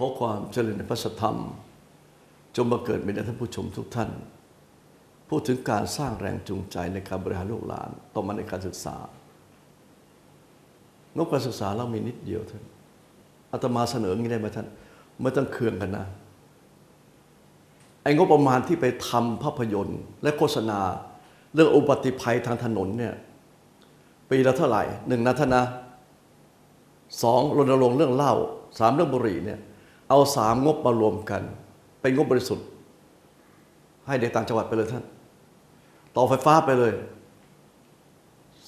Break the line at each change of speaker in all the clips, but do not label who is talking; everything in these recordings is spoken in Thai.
ขอความเจริญในพระธรรม จงมาเกิดในท่านผู้ชมทุกท่าน พูดถึงการสร้างแรงจูงใจในการบริหารลูกหลานต่อมาในการศึกษางบการศึกษาเรามีนิดเดียวท่านอาตมาเสนออย่างนี้ได้ไหมท่านไม่ต้องเคืองกันนะไอ้งบประมาณที่ไปทำภาพยนตร์ และโฆษณา เรื่องอุบัติภัยทางถนนเนี่ยปีละเท่าไหร่หนึ่งนะท่านนะสองรณรงค์เรื่องเหล้าสามเรื่องบุหรี่เนี่ย เอาสามงบมารวมกัน เป็นงบบริสุทธิ์ ให้เด็กต่างจังหวัดไปเลยท่าน ต่อไฟฟ้าไปเลย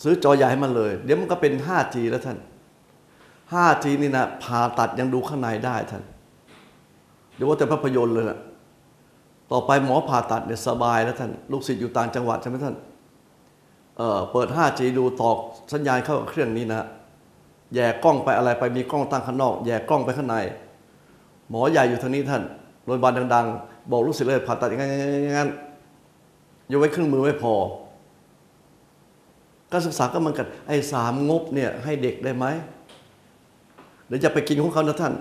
ซื้อจอใหญ่ให้มันเลย เดี๋ยวมันก็เป็น 5G แล้วท่าน 5G นี่นะผ่าตัดยังดูข้างในได้ท่านเดี๋ยวว่าแต่ภาพยนตร์เลยนะต่อไปหมอผ่าตัดเนี่ยสบายแล้วท่าน ลูกศิษย์อยู่ต่างจังหวัดใช่ไหมท่านเเปิด 5G ดูตอกสัญญาณเข้ากับเครื่องนี้นะแย่กล้องไปอะไรไปมีกล้องตั้งข้างนอก แย่กล้องไปข้างใน หมอใหญ่อยู่ทางนี้ท่านโรงพยาบาลดัง ๆ บอกลูกศิษย์เลยผ่าตัดอย่างนั้นยกไว้เครื่องมือไม่พอ การศึกษาก็มือนกันไอ้สามงบเนี่ยให้เด็กได้ไหมเดี๋ยวจะไปกินของเขานะท่าน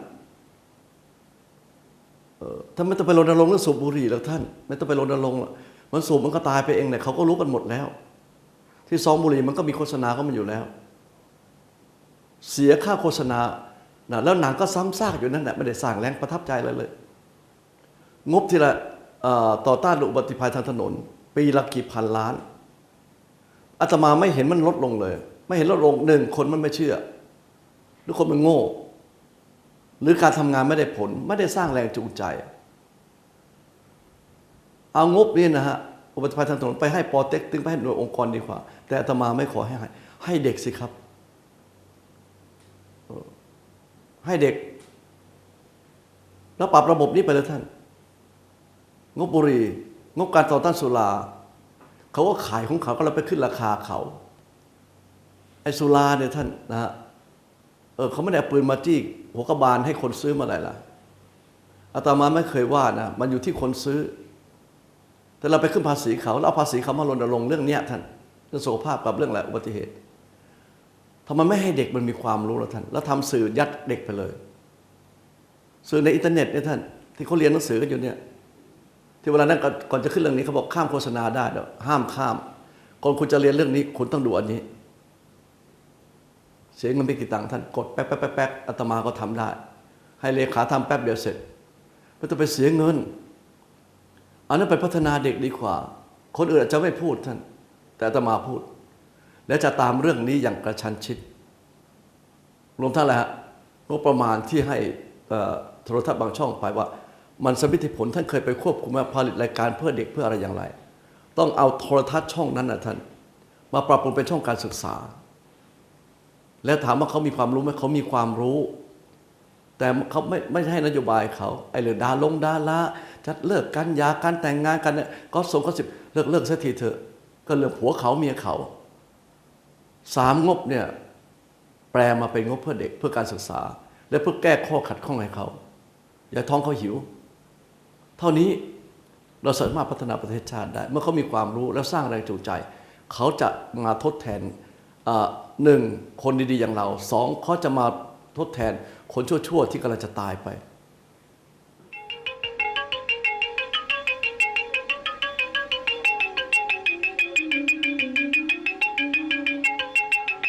เออถ้าไม่ต้องไปรณรงค์เรื่องสูบบุหรี่แล้วท่าน ไม่ต้องไปรณรงค์มันสูบมันก็ตายไปเองเนี่ยเขาก็รู้กันหมดแล้ว ที่ซองบุหรี่มันก็มีโฆษณาก็มันอยู่แล้ว เสียค่าโฆษณา นะแล้วหนังก็ซ้ำซากอยู่นั่นแหละไม่ได้สร้างแรงประทับใจเลยเลย งบทีละต่อต้านอุบัติภัยทางถนน ปีละกี่พันล้านอาตมาไม่เห็นมันลดลงเลย ไม่เห็นลดลงหนึ่งคนมันไม่เชื่อ หรือคนมันโง่ หรือการทำงานไม่ได้ผล ไม่ได้สร้างแรงจูงใจ เอางบนี่นะฮะอุบัติภัยทางถนนไปให้ปอเต็กตึงไปให้หน่วยองค์กรดีกว่า แต่อาตมาไม่ขอให้ให้ให้เด็กสิครับเออ ให้เด็ก แล้วปรับระบบนี้ไปเลยท่าน งบบุรี งบการต่อต้านสุราเขาก็ขายของเขาก็เราไปขึ้นราคาเขา ไอ้สุราเนี่ยท่านนะฮะเออเขาไม่ได้เอาปืนมาจี้หัวกระบาลให้คนซื้อมาอะไรล่ะอาตมาไม่เคยว่านะมันอยู่ที่คนซื้อ แต่เราไปขึ้นภาษีเขาแล้วเอาภาษีเขามารณรงเรื่องเนี้ยท่านเรื่องสุขภาพกับเรื่องอะไรอุบัติเหตุ ทำไมไม่ให้เด็กมันมีความรู้แล้วท่าน แล้วทำสื่อยัดเด็กไปเลย สื่อในอินเทอร์เน็ตเนี่ยท่าน ที่เขาเรียนหนังสือกันอยู่เนี่ย ที่เวลานั้นก่อนจะขึ้นเรื่องนี้เขาบอกข้ามโฆษณาได้ห้ามข้าม ก่อนคุณจะเรียนเรื่องนี้ คุณต้องดูอันนี้ เสียเงินไปกี่ตังค์ท่าน กดแป๊บแป๊บแป๊บแป๊บอาตมาก็ทำได้ ให้เลขาทำแป๊บเดียวเสร็จไม่ต้องไปเสียเงิน อันนั้นไปพัฒนาเด็กดีกว่า คนอื่นอาจจะไม่พูดท่าน แต่อาตมาพูด และจะตามเรื่องนี้อย่างกระชันชิด รวมทั้งอะไรฮะงบประมาณที่ให้โทรทัศน์บางช่องไปว่า มันสมมติผลท่านเคยไปควบคุมมาผลิตรายการเพื่อเด็กเพื่ออะไรอย่างไร ต้องเอาโทรทัศน์ช่องนั้นนะท่าน มาปรับปรุงเป็นช่องการศึกษา แล้วถามว่าเขามีความรู้ไหมเขามีความรู้ แต่เขาไม่ไม่ใช่นโยบายเขาไอ้เรื่องดาลงดาละจะเลิกกันยาการแต่งงานกันเนี่ยก็สมก็สิบเลิกเลิกสักทีเถอะก็เรื่องผัวเขาเมียเขา สามงบเนี่ยแปลมาเป็นงบเพื่อเด็กเพื่อการศึกษา และเพื่อแก้ข้อขัดข้องให้เขา อย่าท้องเขาหิว เท่านี้เราสามารถพัฒนาประเทศชาติได้ เมื่อเขามีความรู้แล้วสร้างแรงจูงใจ เขาจะมาทดแทนอ่อหนึ่งคนดีๆอย่างเราสองเขาจะมาทดแทนคนชั่วๆที่กำลังจะตายไป